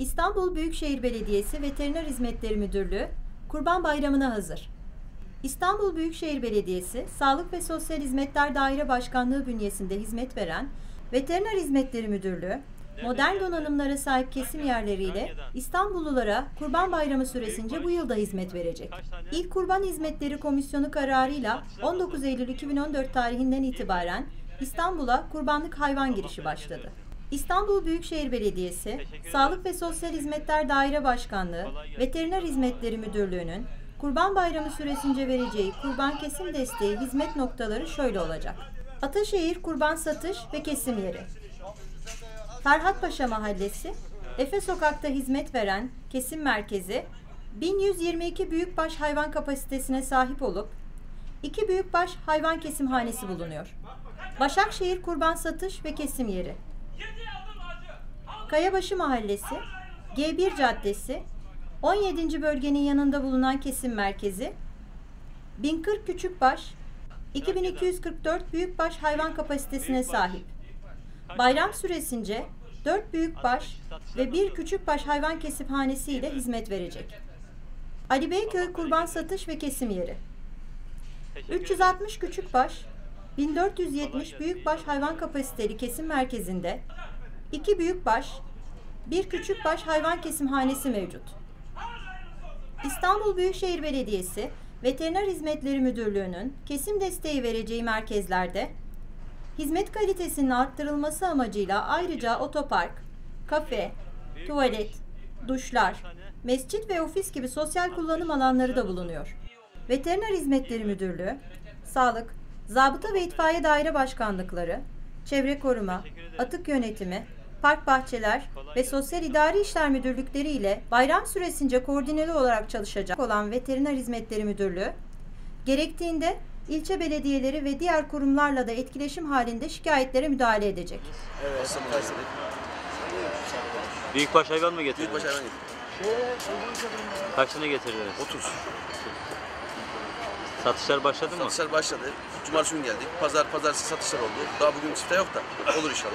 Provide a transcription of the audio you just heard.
İstanbul Büyükşehir Belediyesi Veteriner Hizmetleri Müdürlüğü Kurban Bayramı'na hazır. İstanbul Büyükşehir Belediyesi Sağlık ve Sosyal Hizmetler Daire Başkanlığı bünyesinde hizmet veren Veteriner Hizmetleri Müdürlüğü, modern donanımlara sahip kesim yerleriyle İstanbullulara Kurban Bayramı süresince bu yılda hizmet verecek. İlk Kurban Hizmetleri Komisyonu kararıyla 19 Eylül 2014 tarihinden itibaren İstanbul'a kurbanlık hayvan girişi başladı. İstanbul Büyükşehir Belediyesi, Sağlık ve Sosyal Hizmetler Daire Başkanlığı, Veteriner Hizmetleri Müdürlüğü'nün Kurban Bayramı süresince vereceği kurban kesim desteği hizmet noktaları şöyle olacak. Ataşehir Kurban Satış ve Kesim Yeri Ferhat Paşa Mahallesi, Efe Sokak'ta hizmet veren kesim merkezi, 1122 büyükbaş hayvan kapasitesine sahip olup, iki büyükbaş hayvan kesimhanesi bulunuyor. Başakşehir Kurban Satış ve Kesim Yeri Kayabaşı Mahallesi, G1 Caddesi, 17. bölgenin yanında bulunan kesim merkezi, 1040 Küçükbaş, 2244 büyükbaş hayvan kapasitesine sahip. Bayram süresince 4 büyükbaş ve 1 küçükbaş hayvan kesimhanesi ile hizmet verecek. Ali Beyköy Kurban Satış ve Kesim Yeri 360 küçükbaş, 1470 büyükbaş hayvan kapasiteli kesim merkezinde 2 büyükbaş, 1 küçükbaş hayvan kesimhanesi mevcut. İstanbul Büyükşehir Belediyesi Veteriner Hizmetleri Müdürlüğü'nün kesim desteği vereceği merkezlerde hizmet kalitesinin arttırılması amacıyla ayrıca otopark, kafe, tuvalet, duşlar, mescit ve ofis gibi sosyal kullanım alanları da bulunuyor. Veteriner Hizmetleri Müdürlüğü, Sağlık, Zabıta ve İtfaiye Daire Başkanlıkları, Çevre Koruma, Atık Yönetimi, Park Bahçeler ve Sosyal İdari İşler Müdürlükleri ile bayram süresince koordineli olarak çalışacak olan Veteriner Hizmetleri Müdürlüğü, gerektiğinde ilçe belediyeleri ve diğer kurumlarla da etkileşim halinde şikayetlere müdahale edecek. Evet. Büyükbaş hayvan mı getirdiniz? Büyükbaş hayvan getirdim. Kaç tane getirdiniz? 30. Satışlar başladı mı? Satışlar başladı. Cumartesi günü geldik. Pazar, pazartesi satışlar oldu. Daha bugün çifte yok da olur inşallah.